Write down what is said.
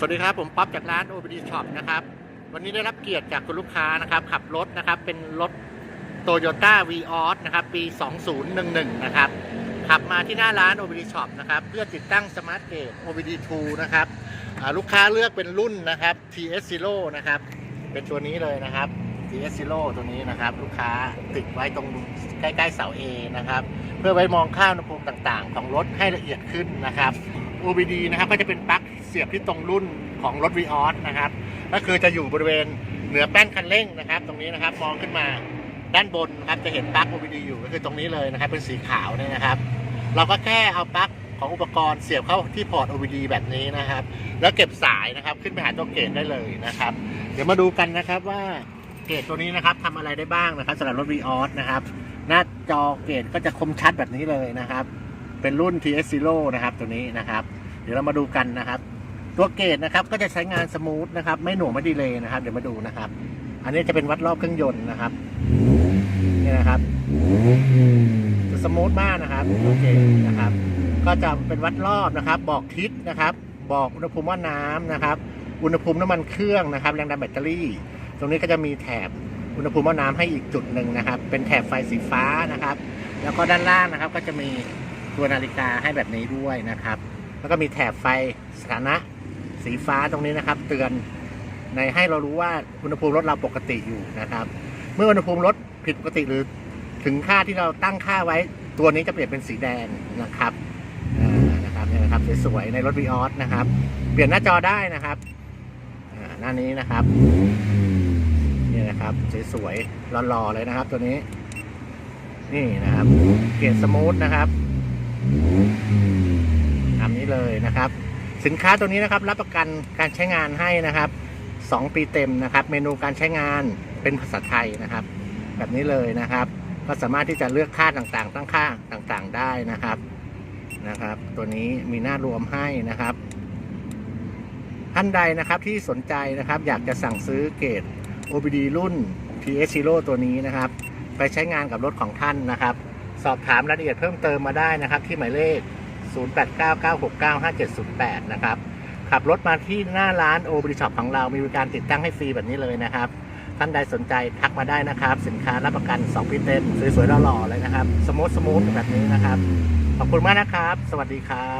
สวัสดีครับ ผมป๊อปจากร้าน OBD Shop นะครับ วันนี้ได้รับเกียรติจากคุณลูกค้านะครับ ขับรถนะครับ เป็นรถ Toyota v ีออสนะครับ ปี 2011 นะครับ ขับมาที่หน้าร้าน OBD Shop นะครับ เพื่อติดตั้ง Smart Gate OBD 2นะครับลูกค้าเลือกเป็นรุ่นนะครับ TS Zero นะครับ เป็นตัวนี้เลยนะครับ TS Zero ตัวนี้นะครับ ลูกค้าติดไว้ตรงใกล้ ๆ เสา A นะครับ เพื่อไว้มองค่าอุณหภูมิต่างๆ ของรถให้ละเอียดขึ้นนะครับ OBD นะครับก็จะเป็นปลั๊กเสียบที่ตรงรุ่นของรถ v ีออสนะครับก็คือจะอยู่บริเวณเหนือแป้นคันเร่งนะครับ ตรงนี้นะครับมองขึ้นมาด้านบนนะครับจะเห็นปลั๊ก OBD อยู่ก็คือตรงนี้เลยนะครับเป็นสีขาวเนี่ยนะครับ เราก็แค่เอาปลั๊กของอุปกรณ์เสียบเข้าที่พอร์ต OBD แบบนี้นะครับ แล้วเก็บสายนะครับขึ้นไปหาตัวเกตได้เลยนะครับ เดี๋ยวมาดูกันนะครับว่าเกตตัวนี้นะครับทำอะไรได้บ้างนะครับสำหรับรถ v ีออสนะครับหน้าจอเกตก็จะคมชัดแบบนี้เลยนะครับ เป็นรุ่น TS Zero นะครับตัวนี้นะครับ เดี๋ยวเรามาดูกันนะครับ ตัวเกตนะครับก็จะใช้งานสมูทนะครับ ไม่หน่วงไม่ดีเลยนะครับ เดี๋ยวมาดูนะครับ อันนี้จะเป็นวัดรอบเครื่องยนต์นะครับนี่นะครับจะสมูทมากนะครับโอเคนะครับ ก็จะเป็นวัดรอบนะครับ บอกทิศนะครับ บอกอุณหภูมิว่าน้ำนะครับ อุณหภูมิน้ำมันเครื่องนะครับ แรงดันแบตเตอรี่ ตรงนี้ก็จะมีแถบอุณหภูมิว่าน้ำให้อีกจุดหนึ่งนะครับ เป็นแถบไฟสีฟ้านะครับ แล้วก็ด้านล่างนะครับก็จะมี ตัวนาฬิกาให้แบบนี้ด้วยนะครับ แล้วก็มีแถบไฟสถานะสีฟ้าตรงนี้นะครับ เตือนในให้เรารู้ว่าอุณหภูมิรถเราปกติอยู่นะครับ เมื่ออุณหภูมิรถผิดปกติหรือถึงค่าที่เราตั้งค่าไว้ตัวนี้จะเปลี่ยนเป็นสีแดงนะครับอ่านะครับเนี่ยนะครับสวยๆในรถ v ีออสนะครับ เปลี่ยนหน้าจอได้นะครับอ่าหน้านี้นะครับนี่นะครับสวยๆหล่อๆเลยนะครับ ตัวนี้ นี่นะครับ เปลี่ยนสมูทนะครับ ทำนี้เลยนะครับ สินค้าตัวนี้นะครับ รับประกันการใช้งานให้นะครับ 2 ปีเต็มนะครับ เมนูการใช้งานเป็นภาษาไทยนะครับ แบบนี้เลยนะครับ ก็สามารถที่จะเลือกค่าต่างๆ ตั้งค่าต่างๆได้นะครับนะครับ ตัวนี้มีหน้ารวมให้นะครับท่านใดนะครับที่สนใจนะครับอยากจะสั่งซื้อเกรด OBD รุ่น PS Zero ตัวนี้นะครับ ไปใช้งานกับรถของท่านนะครับ สอบถามรายละเอียดเพิ่มเติมมาได้นะครับ ที่หมายเลข 0899695708 นะครับ ขับรถมาที่หน้าร้านโอบริช็อปของเรา มีบริการติดตั้งให้ฟรีแบบนี้เลยนะครับ ท่านใดสนใจทักมาได้นะครับ สินค้ารับประกัน 2 ปีเต็ม สวยๆหล่อๆเลยนะครับ สมูทสมูทแบบนี้นะครับ ขอบคุณมากนะครับ สวัสดีครับ